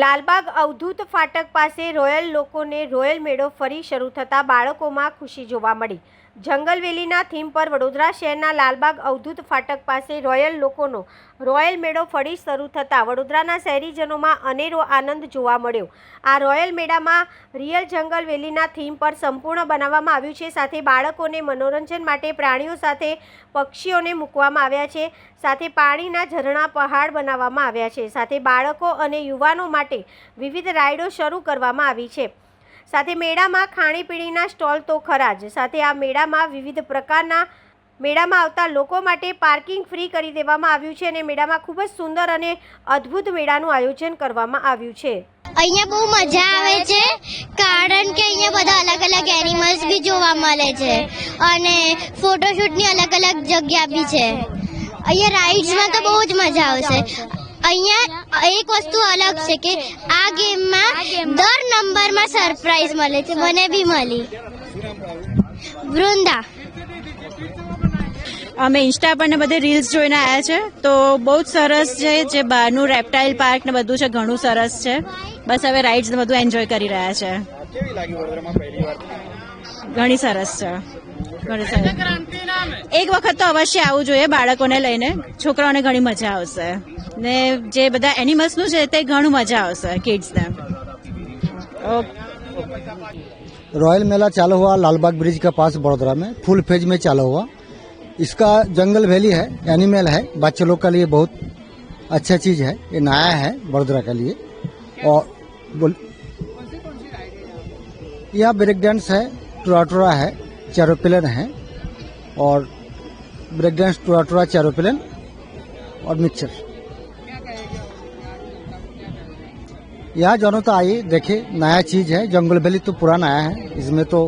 લાલબાગ અવધૂત ફાટક પાસે રોયલ લોકોને રોયલ મેળો ફરી શરૂ થતાં બાળકોમાં ખુશી જોવા મળી. જંગલવેલીના થીમ પર વડોદરા શહેરના લાલબાગ અવધૂત ફાટક પાસે રોયલ લોકોનો રોયલ મેળો ફરી શરૂ થતાં વડોદરાના શહેરીજનોમાં અનેરો આનંદ જોવા મળ્યો. આ રોયલ મેળામાં રિયલ જંગલવેલીના થીમ પર સંપૂર્ણ બનાવવામાં આવ્યું છે. સાથે બાળકોને મનોરંજન માટે પ્રાણીઓ સાથે પક્ષીઓને મૂકવામાં આવ્યા છે. સાથે પાણીના ઝરણા પહાડ બનાવવામાં આવ્યા છે. સાથે બાળકો અને યુવાનો માટે વિવિધ રાઇડો શરૂ કરવામાં આવી છે. સાથે મેળામાં ખાણીપીણીના સ્ટોલ તો ખરા જ. સાથે આ મેળામાં વિવિધ પ્રકારના મેળામાં આવતા લોકો માટે પાર્કિંગ ફ્રી કરી દેવામાં આવ્યું છે અને મેળામાં ખૂબ જ સુંદર અને અદ્ભુત મેળાનું આયોજન કરવામાં આવ્યું છે. અહીંયા બહુ મજા આવે છે, કારણ કે અહીંયા બધા અલગ અલગ એનિમલ્સ બી જોવા મળે છે અને ફોટોશૂટની અલગ અલગ જગ્યા બી છે. અહીંયા રાઇડ્સમાં તો બહુ જ મજા આવશે. અહીંયા એક વસ્તુ અલગ છે કે આ ગેમમાં નંબરમાં સરપ્રાઈઝ મળે છે, મને બી મળી. વૃંદા. અમે ઇન્સ્ટા પર ને બધે રીલ્સ જોઈને આવ્યા છે. તો બહુ જ સરસ છે જે બહારનું રેપ્ટાઇલ પાર્ક ને બધું છે, ઘણું સરસ છે. બસ હવે રાઇડ્સ ને બધું એન્જોય કરી રહ્યા છે. ઘણી સરસ છે. ઘણી સરસ. એક વખત તો અવશ્ય આવવું જોઈએ બાળકોને લઈને. છોકરાઓને ઘણી મજા આવશે. ને જે બધા એનિમલ્સનું છે તે ઘણું મજા આવશે કિડ્સને ઓકે रॉयल मेला चालू हुआ लालबाग ब्रिज के पास बड़ोदरा में, फुल फ़ेज़ में चालू हुआ। इसका जंगल वैली है, एनिमल है, बच्चे लोग के लिए बहुत अच्छा चीज़ है, ये नया है बड़ोदरा के लिए। और बोल यहाँ ब्रेक डांस है, टुराटुरा है चैरोपिलन है। और ब्रेक डांस, टुराटुरा चैरोपिलन और मिक्सर। यहाँ जनता आई देखे, नया चीज़ है, जंगल वैली तो पुराना आया है, इसमें तो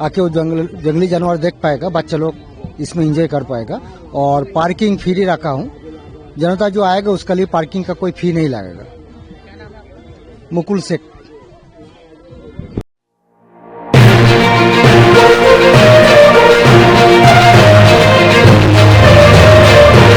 आके वो जंगल, जंगली जानवर देख पाएगा, बच्चे लोग इसमें इंजॉय कर पाएगा, और पार्किंग फ्री रखा हूँ। जनता जो आएगा, उसके लिए पार्किंग का कोई फ़ी नहीं लगेगा। मुकुल शेख।